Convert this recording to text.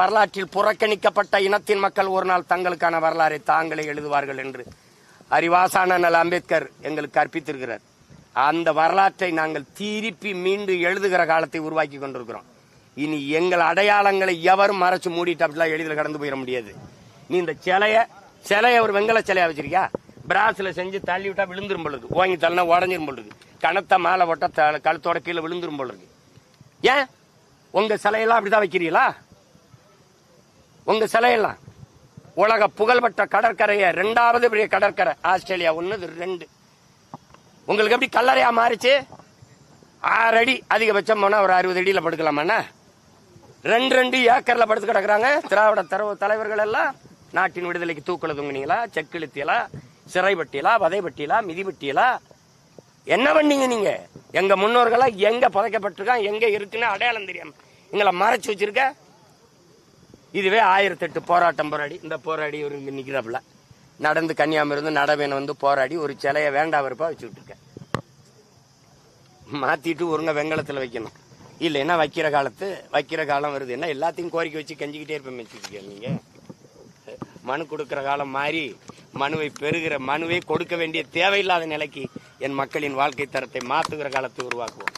வரலாற்றில் புறக்கணிக்கப்பட்ட இனத்தின் மக்கள் ஒரு நாள் தங்களுக்கான வரலாறை தாங்களே எழுதுவார்கள் என்று அறிவாசானல் அம்பேத்கர் எங்களுக்கு கற்பித்திருக்கிறார். அந்த வரலாற்றை நாங்கள் திருப்பி மீண்டு எழுதுகிற காலத்தை உருவாக்கி கொண்டிருக்கிறோம். இனி எங்கள் அடையாளங்களை எவரும் மறைச்சு மூடிட்டு அப்படிலாம் எளிதில் கடந்து போயிட முடியாது. நீ இந்த சிலைய சிலைய ஒரு வெங்கல சிலையா வச்சிருக்கியா? பிராஸ்ல செஞ்சு தள்ளி விட்டா விழுந்துரும் பொழுது. ஓங்கி தள்ளினா உடஞ்சிரும் பொழுது. கணத்த மாலை போட்டா கழுத்தோட கீழே விழுந்துரும் பொழுது. ஏன்? உங்க சிலையெல்லாம் அப்படிதான் வைக்கிறீங்களா? உங்க சிலையெல்லாம். உலக புகழ்பெற்ற கடற்கரையை ரெண்டாவது பெரிய கடற்கரை ஆஸ்திரேலியா. ஒன்னு ரெண்டு. உங்களுக்கு எப்படி கல்லறையா மாறிச்சு? ஆறு அடி அதிகபட்சம் போனா ஒரு அறுபது அடியில் படுக்கலாமாண்ணா? ரெண்டு ரெண்டு ஏக்கர்ல படுத்து கிடக்குறாங்க. திராவிட தரவு தலைவர்கள் எல்லாம். நாட்டின் விடுதலைக்கு தூக்குல தொங்குனீங்களா செக்கிழுத்தியலா சிறைப்பட்டியலா வதைப்பட்டியலா மிதிப்பட்டியலா என்ன பண்ணீங்க நீங்க? எங்க முன்னோர்களா எங்க புதைக்கப்பட்டிருக்கான் எங்க இருக்குன்னு அடையாளம் தெரியாம. எங்களை மறைச்சு வச்சிருக்க? இதுவே ஆயிரத்தி எட்டு போராட்டம் போராடி இந்த போராடி ஒரு இங்கே நிற்கிறாப்புல நடந்து கன்னியாகுமரி இருந்து நடவேன் வந்து போராடி ஒரு சிலையை வேண்டாம் வெறுப்பா வச்சுக்கிட்டு இருக்கேன் மாற்றிட்டு ஒருங்க வெங்கலத்தில் வைக்கணும். இல்லைன்னா வைக்கிற காலத்து வைக்கிற காலம் வருது. என்ன எல்லாத்தையும் கோரிக்கை வச்சு கெஞ்சிக்கிட்டே இருப்பேன் வச்சுருக்கீங்க நீங்கள் மனு கொடுக்குற காலம் மாறி மனுவை பெறுகிற மனுவை கொடுக்க வேண்டிய தேவையில்லாத நிலைக்கு என் மக்களின் வாழ்க்கை தரத்தை மாத்துகிற காலத்தை உருவாக்குவோம்.